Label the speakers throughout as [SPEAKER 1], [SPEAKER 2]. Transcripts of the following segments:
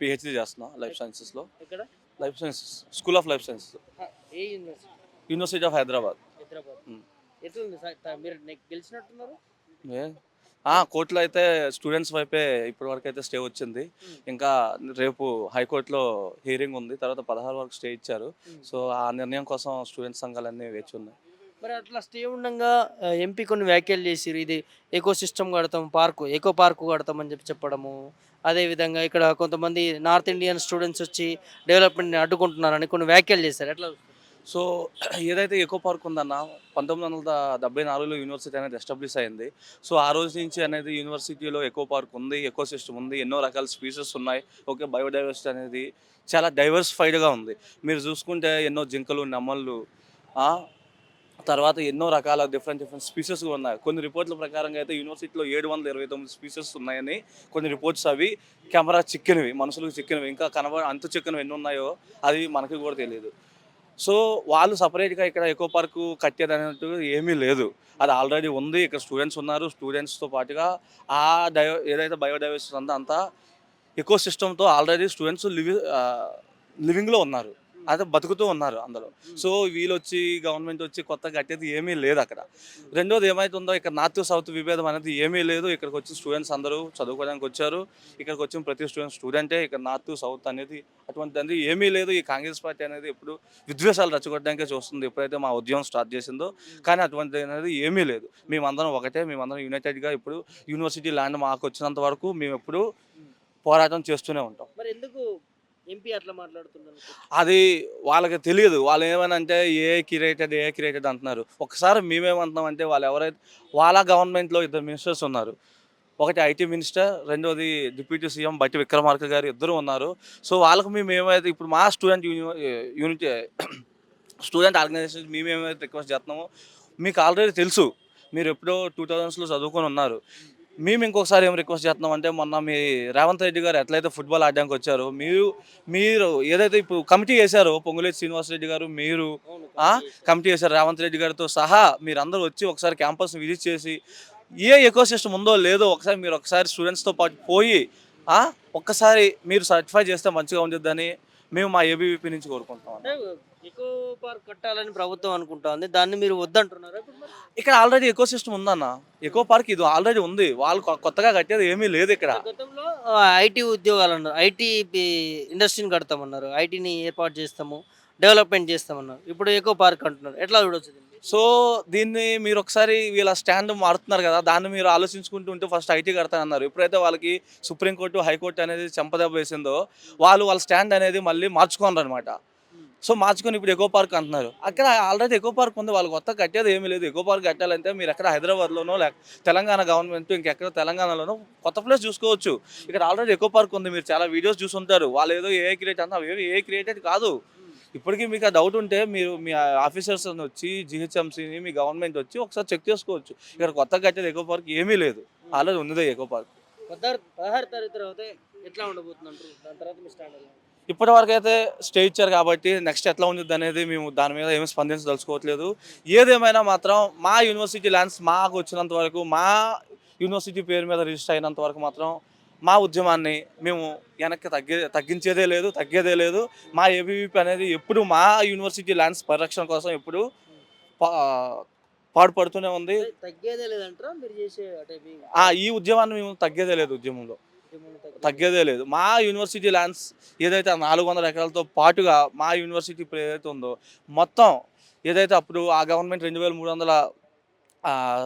[SPEAKER 1] PhD చేస్తున్నా life సైన్సెస్లో
[SPEAKER 2] ఎక్కడ?
[SPEAKER 1] Life sciences school of life sciences
[SPEAKER 2] A university
[SPEAKER 1] university of Hyderabad.
[SPEAKER 2] Hyderabad. ఎట్లుంది sir? మీరు గెలిచినట్టున్నారు?
[SPEAKER 1] కోర్టులో అయితే స్టూడెంట్స్ వైపే ఇప్పటి వరకు అయితే స్టే వచ్చింది. ఇంకా రేపు హైకోర్టులో హియరింగ్ ఉంది. తర్వాత పదహారు వరకు స్టే ఇచ్చారు. సో ఆ నిర్ణయం కోసం స్టూడెంట్ సంఘాలన్నీ వేచి ఉన్నాయి.
[SPEAKER 2] మరి అట్లా స్టే ఉండగా ఎంపీ కొన్ని వ్యాఖ్యలు చేసిరు ఇది ఎకో సిస్టమ్ కడతాం పార్కు ఎకో పార్కు కడతామని చెప్పి చెప్పడము. అదేవిధంగా ఇక్కడ కొంతమంది నార్త్ ఇండియన్ స్టూడెంట్స్ వచ్చి డెవలప్మెంట్ని అడ్డుకుంటున్నారని కొన్ని వ్యాఖ్యలు చేశారు. ఎట్లా
[SPEAKER 1] సో ఏదైతే ఎకో పార్క్ ఉందన్న పంతొమ్మిది వందల డెబ్బై నాలుగులో యూనివర్సిటీ అనేది ఎస్టాబ్లిష్ అయింది. సో ఆ రోజు నుంచి అనేది యూనివర్సిటీలో ఎకో పార్క్ ఉంది ఎకో సిస్టమ్ ఉంది ఎన్నో రకాల స్పీసెస్ ఉన్నాయి. ఓకే బయోడైవర్సిటీ అనేది చాలా డైవర్సిఫైడ్గా ఉంది. మీరు చూసుకుంటే ఎన్నో జింకలు నెమళ్ళు తర్వాత ఎన్నో రకాల డిఫరెంట్ డిఫరెంట్ స్పీసెస్ ఉన్నాయి. కొన్ని రిపోర్ట్ల ప్రకారంగా అయితే యూనివర్సిటీలో ఏడు వందల ఇరవై తొమ్మిది స్పీసెస్ ఉన్నాయని కొన్ని రిపోర్ట్స్ అవి కెమెరా చిక్కినవి మనుషులకు చిక్కినవి. ఇంకా కనబ అంత చిక్కినవి ఎన్ని ఉన్నాయో అది మనకి కూడా తెలియదు. సో వాళ్ళు సపరేట్గా ఇక్కడ ఎకో పార్క్ కట్టేది అన్నట్టు ఏమీ లేదు. అది ఆల్రెడీ ఉంది. ఇక్కడ స్టూడెంట్స్ ఉన్నారు. స్టూడెంట్స్తో పాటుగా ఆ డయో ఏదైతే బయోడైవర్సిటీ ఉందో అంతా ఎకో సిస్టమ్తో ఆల్రెడీ స్టూడెంట్స్ లివి లివింగ్లో ఉన్నారు. అదే బతుకుతూ ఉన్నారు అందులో. సో వీళ్ళు వచ్చి గవర్నమెంట్ వచ్చి కొత్త కట్టేది ఏమీ లేదు అక్కడ. రెండోది ఏమైతుందో ఇక్కడ నార్త్ సౌత్ విభేదం అనేది ఏమీ లేదు. ఇక్కడికి వచ్చిన స్టూడెంట్స్ అందరూ చదువుకోవడానికి వచ్చారు. ఇక్కడికి వచ్చిన ప్రతి స్టూడెంట్ స్టూడెంటే ఇక్కడ నార్త్ సౌత్ అనేది అటువంటిది ఏమీ లేదు. ఈ కాంగ్రెస్ పార్టీ అనేది ఎప్పుడు విద్వేషాలు రచ్చగొట్టడానికే చూస్తుంది. ఎప్పుడైతే మా ఉద్యమం స్టార్ట్ చేసిందో. కానీ అటువంటిది అనేది ఏమీ లేదు. మేమందరం ఒకటే మేమందరం యునైటెడ్గా ఇప్పుడు యూనివర్సిటీ ల్యాండ్ మాకు వచ్చినంత వరకు మేము ఎప్పుడు పోరాటం చేస్తూనే ఉంటాం.
[SPEAKER 2] మరి ఎందుకు ఎంపీ అట్లా మాట్లాడుతున్నారు
[SPEAKER 1] అది వాళ్ళకి తెలియదు. వాళ్ళు ఏమనంటే ఏ క్రియేటెడ్ ఏ క్రియేటెడ్ అంటున్నారు. ఒకసారి మేమేమంటున్నాం అంటే వాళ్ళు ఎవరైతే వాళ్ళ గవర్నమెంట్లో ఇద్దరు మినిస్టర్స్ ఉన్నారు. ఒకటి ఐటీ మినిస్టర్ రెండోది డిప్యూటీ సీఎం బట్టి విక్రమార్క గారు ఇద్దరు ఉన్నారు. సో వాళ్ళకు మేము ఏమైతే ఇప్పుడు మా స్టూడెంట్ యూనిట్ స్టూడెంట్ ఆర్గనైజేషన్ మేము ఏమైతే రిక్వెస్ట్ చేస్తున్నామో మీకు ఆల్రెడీ తెలుసు. మీరు ఎప్పుడో టూ థౌజండ్స్లో చదువుకొని ఉన్నారు. మేము ఇంకొకసారి ఏం రిక్వెస్ట్ చేస్తున్నాం అంటే మొన్న మీ రేవంత్ రెడ్డి గారు ఎట్లయితే ఫుట్బాల్ ఆడడానికి వచ్చారో మీరు మీరు ఏదైతే ఇప్పుడు కమిటీ చేశారో పొంగులేటి శ్రీనివాస్ రెడ్డి గారు మీరు? కమిటీ చేశారు రేవంత్ రెడ్డి గారితో సహా మీరందరూ వచ్చి ఒకసారి క్యాంపస్ విజిట్ చేసి ఏ ఎకో సిస్టమ్ ఉందో లేదో ఒకసారి మీరు ఒకసారి స్టూడెంట్స్తో పాటు పోయి? ఒక్కసారి మీరు సర్టిఫై చేస్తే మంచిగా ఉంటుందని మేము మా ఏబీవీపీ నుంచి కోరుకుంటాం
[SPEAKER 2] అంటే ఎకో పార్క్ కట్టాలని ప్రభుత్వం అనుకుంటా దాన్ని మీరు వద్దంటున్నారా ఇప్పుడు మరి?
[SPEAKER 1] ఇక్కడ ఆల్రెడీ ఎకో సిస్టమ్ ఉందన్న. ఎకో పార్క్ ఇది ఆల్రెడీ ఉంది. వాళ్ళు కొ- కొత్తగా కట్టేది ఏమీ లేదు ఇక్కడ.
[SPEAKER 2] గతంలో ఐటీ ఉద్యోగాలు అన్నారు. ఐటీ ఇండస్ట్రీని కడతామన్నారు. ఐటీని ఏర్పాటు చేస్తాము డెవలప్మెంట్ చేస్తామన్నారు. ఇప్పుడు ఎకో పార్క్ అంటున్నారు. ఎట్లా చూడొచ్చు దీన్ని?
[SPEAKER 1] సో దీన్ని మీరు ఒకసారి వీళ్ళ స్టాండ్ మారుతున్నారు కదా దాన్ని మీరు ఆలోచించుకుంటూ ఉంటే ఫస్ట్ ఐటీ కడతానన్నారు. ఎప్పుడైతే వాళ్ళకి సుప్రీంకోర్టు హైకోర్టు అనేది చెంపదెబ్బ వేసిందో వాళ్ళు వాళ్ళ స్టాండ్ అనేది మళ్ళీ మార్చుకోనరు అనమాట సో మార్చుకొని ఇప్పుడు ఎకో పార్క్ అంటున్నారు. అక్కడ ఆల్రెడీ ఎకో పార్క్ ఉంది వాళ్ళు కొత్త కట్టేది ఏమీ లేదు. ఎకో పార్క్ కట్టాలంటే మీరు ఎక్కడ హైదరాబాద్లోనో లేక తెలంగాణ గవర్నమెంట్ ఇంకెక్కడ తెలంగాణలోనో కొత్త ప్లేస్ చూసుకోవచ్చు. ఇక్కడ ఆల్రెడీ ఎకో పార్క్ ఉంది మీరు చాలా వీడియోస్ చూసుంటారు. వాళ్ళు ఏదో ఏ క్రియేట్ అన్నా అవి ఏ క్రియేటెడ్ కాదు. ఇప్పటికీ మీకు ఆ డౌట్ ఉంటే మీరు మీ ఆఫీసర్స్ వచ్చి జిహెచ్ఎంసీని మీ గవర్నమెంట్ వచ్చి ఒకసారి చెక్ చేసుకోవచ్చు. ఇక్కడ కొత్త కట్టేది ఎకో పార్క్ ఏమీ లేదు. ఆల్రెడీ ఉన్నదే ఎకో పార్క్
[SPEAKER 2] పదహారు తారీఖు తర్వాత ఎట్లా దాని తర్వాత మీ?
[SPEAKER 1] ఇప్పటి వరకు అయితే స్టే ఇచ్చారు కాబట్టి నెక్స్ట్ ఎట్లా ఉంటుంది అనేది మేము దాని మీద ఏమీ స్పందించదలుచుకోవట్లేదు. ఏదేమైనా మాత్రం మా యూనివర్సిటీ ల్యాండ్స్ మాకు వచ్చినంత వరకు మా యూనివర్సిటీ పేరు మీద రిజిస్టర్ అయినంత వరకు మాత్రం మా ఉద్యమాన్ని మేము వెనక్కి తగ్గే తగ్గించేదే లేదు తగ్గేదే లేదు. మా ఏబీవీపీ అనేది ఎప్పుడు మా యూనివర్సిటీ ల్యాండ్స్ పరిరక్షణ కోసం ఎప్పుడు పా- పాటుపడుతూనే ఉంది.
[SPEAKER 2] తగ్గేదే లేదంటారా? మీరు చేసే
[SPEAKER 1] ఈ ఉద్యమాన్ని మేము తగ్గేదే లేదు ఉద్యమంలో. తగ్గేదే లేదు. మా యూనివర్సిటీ ల్యాండ్స్ ఏదైతే నాలుగు వందల ఎకరాలతో పాటుగా మా యూనివర్సిటీ ఇప్పుడు ఏదైతే ఉందో మొత్తం ఏదైతే అప్పుడు ఆ గవర్నమెంట్ రెండు వేల మూడు వందల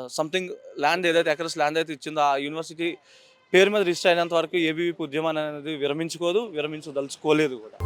[SPEAKER 1] సంథింగ్ ల్యాండ్ ఏదైతే ఎకరస్ ల్యాండ్ అయితే ఇచ్చిందో ఆ యూనివర్సిటీ పేరు మీద రిజిస్టర్ అయినంత వరకు ఏబీవీపీ ఉద్యమాన్ని అనేది విరమించుకోదు విరమించదలుచుకోలేదు కూడా.